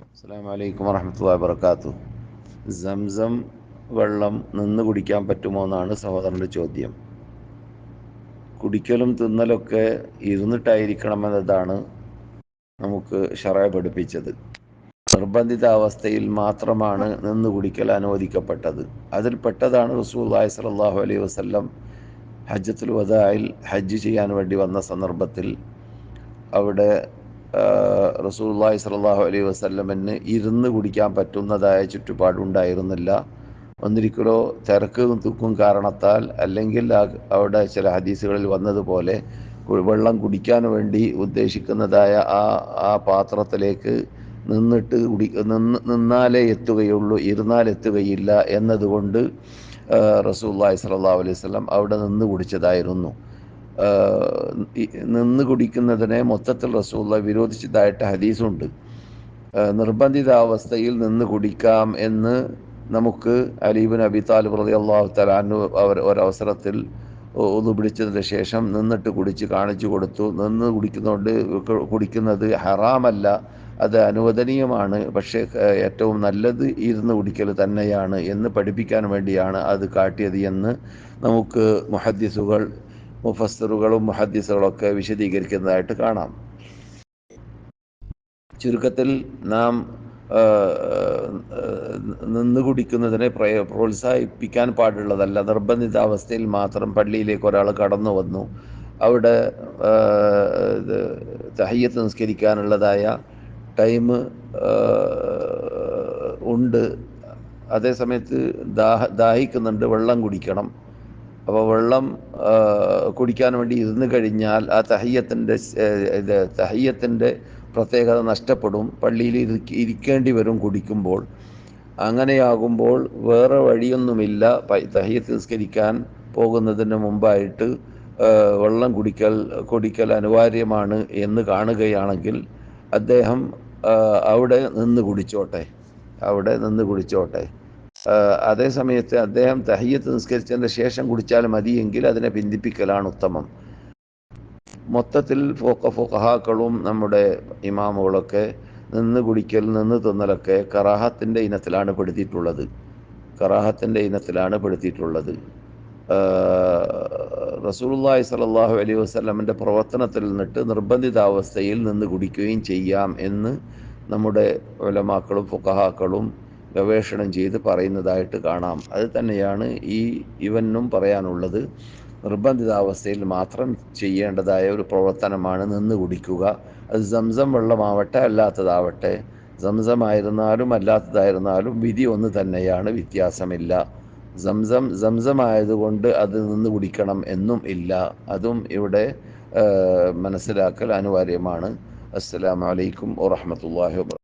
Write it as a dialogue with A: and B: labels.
A: അസ്സാം വലൈക്കും വറഹമത്തല്ലാ വാബർക്കാത്തു സംസം വെള്ളം നിന്ന് കുടിക്കാൻ പറ്റുമോ എന്നാണ് സഹോദരന്റെ ചോദ്യം. കുടിക്കലും തിന്നലൊക്കെ ഇരുന്നിട്ടായിരിക്കണമെന്നതാണ് നമുക്ക് ഷറ പഠിപ്പിച്ചത്. നിർബന്ധിത അവസ്ഥയിൽ മാത്രമാണ് നിന്ന് കുടിക്കൽ അനുവദിക്കപ്പെട്ടത്. അതിൽ പെട്ടതാണ് റസൂല്ലായി സലാഹു അലൈഹി വസ്ല്ലം ഹജ്ജത്തുൽ വദായിൽ ഹജ്ജ് ചെയ്യാൻ വേണ്ടി വന്ന സന്ദർഭത്തിൽ അവിടെ റസൂല്ലായി സലാഹു അലൈഹി വസ്ല്ലമിന് ഇരുന്ന് കുടിക്കാൻ പറ്റുന്നതായ ചുറ്റുപാടുണ്ടായിരുന്നില്ല. ഒന്നിരിക്കലോ തിരക്കും തൂക്കും കാരണത്താൽ അല്ലെങ്കിൽ അവിടെ ചില ഹദീസുകളിൽ വന്നതുപോലെ വെള്ളം കുടിക്കാൻ വേണ്ടി ഉദ്ദേശിക്കുന്നതായ ആ ആ പാത്രത്തിലേക്ക് നിന്നിട്ട് കുടി നിന്ന് നിന്നാലേ എത്തുകയുള്ളൂ ഇരുന്നാൽ എത്തുകയില്ല എന്നതുകൊണ്ട് റസൂല്ലായി സലാഹു അലൈഹി വസ്ലം അവിടെ നിന്ന് കുടിച്ചതായിരുന്നു. നിന്ന് കുടിക്കുന്നതിനെ മൊത്തത്തിൽ റസൂള്ള വിരോധിച്ചതായിട്ട് ഹദീസുണ്ട്. നിർബന്ധിത അവസ്ഥയിൽ നിന്ന് കുടിക്കാം എന്ന് നമുക്ക് അലീബിൻ അബി താലിബ് റതി അള്ളാഹു തലാനു അവർ ഒരവസരത്തിൽ ഒന്ന് പിടിച്ചതിന് ശേഷം നിന്നിട്ട് കുടിച്ച് കാണിച്ചു കൊടുത്തു. നിന്ന് കുടിക്കുന്നതുകൊണ്ട് കുടിക്കുന്നത് ഹറാമല്ല അത് അനുവദനീയമാണ്. പക്ഷേ ഏറ്റവും നല്ലത് ഇരുന്ന് കുടിക്കൽ തന്നെയാണ് എന്ന് പഠിപ്പിക്കാൻ വേണ്ടിയാണ് അത് കാട്ടിയത് എന്ന് നമുക്ക് മുഹദ്ദിസുകൾ മുഫസ്സറുകളും മുഹദ്ദിസുകളൊക്കെ വിശദീകരിക്കുന്നതായിട്ട് കാണാം. ചുരുക്കത്തിൽ നാം നിന്ന് കുടിക്കുന്നതിനെ പ്രോത്സാഹിപ്പിക്കാൻ പാടുള്ളതല്ല. നിർബന്ധിതാവസ്ഥയിൽ മാത്രം പള്ളിയിലേക്ക് ഒരാൾ കടന്നു വന്നു. അവിടെ തഹയ്യത്ത് നിസ്കരിക്കാനുള്ളതായ ടൈം ഉണ്ട്. അതേസമയത്ത് ദാഹ ദാഹിക്കുന്നുണ്ട്. വെള്ളം കുടിക്കണം. അപ്പോൾ വെള്ളം കുടിക്കാൻ വേണ്ടി ഇരുന്ന് കഴിഞ്ഞാൽ ആ തഹയ്യത്തിന്റെ ഇത് തഹയ്യത്തിന്റെ പ്രത്യേകത നഷ്ടപ്പെടും. പള്ളിയിൽ ഇരിക്കേണ്ടി വരും കുടിക്കുമ്പോൾ. അങ്ങനെയാകുമ്പോൾ വേറെ വഴിയൊന്നുമില്ല. തഹയ്യത്ത് നിസ്കരിക്കാൻ പോകുന്നതിന് മുമ്പായിട്ട് വെള്ളം കുടിക്കൽ കുടിക്കൽ അനിവാര്യമാണ് എന്ന് കാണുകയാണെങ്കിൽ അദ്ദേഹം അവിടെ നിന്ന് കുടിച്ചോട്ടെ. അവിടെ നിന്ന് കുടിച്ചോട്ടെ. അതേ സമയത്ത് അദ്ദേഹം തഹയ്യത്ത് നിസ്കരിച്ചതിന്റെ ശേഷം കുടിച്ചാൽ മതിയെങ്കിൽ അതിനെ പിന്തിപ്പിക്കലാണ് ഉത്തമം. മൊത്തത്തിൽ ഫോക്ക ഫോക്കഹാക്കളും നമ്മുടെ ഇമാമുകളൊക്കെ നിന്ന് കുടിക്കൽ നിന്ന് തിന്നലൊക്കെ കറാഹത്തിന്റെ ഇനത്തിലാണ് പെടുത്തിയിട്ടുള്ളത്. കറാഹത്തിന്റെ ഇനത്തിലാണ് പെടുത്തിയിട്ടുള്ളത്. റസൂലുള്ളാഹി സ്വല്ലല്ലാഹു അലൈഹി വസല്ലമിന്റെ പ്രവർത്തനത്തിൽ നിന്നിട്ട് നിർബന്ധിതാവസ്ഥയിൽ നിന്ന് കുടിക്കുകയും ചെയ്യാം എന്ന് നമ്മുടെ ഒലമാക്കളും ഫുക്കഹാക്കളും ഗവേഷണം ചെയ്ത് പറയുന്നതായിട്ട് കാണാം. അത് തന്നെയാണ് ഈ ഇവനും പറയാനുള്ളത്. നിർബന്ധിതാവസ്ഥയിൽ മാത്രം ചെയ്യേണ്ടതായ ഒരു പ്രവർത്തനമാണ് നിന്ന് കുടിക്കുക. അത് സംസം വെള്ളമാവട്ടെ അല്ലാത്തതാവട്ടെ സംസമായിരുന്നാലും അല്ലാത്തതായിരുന്നാലും വിധി ഒന്ന് തന്നെയാണ് വ്യത്യാസമില്ല. സംസം സംസമായതുകൊണ്ട് അത് നിന്ന് കുടിക്കണം എന്നും ഇല്ല. അതും ഇവിടെ മനസ്സിലാക്കൽ അനിവാര്യമാണ്. അസ്സലാമലൈക്കും വറഹമത്തല്ലാഹി വാ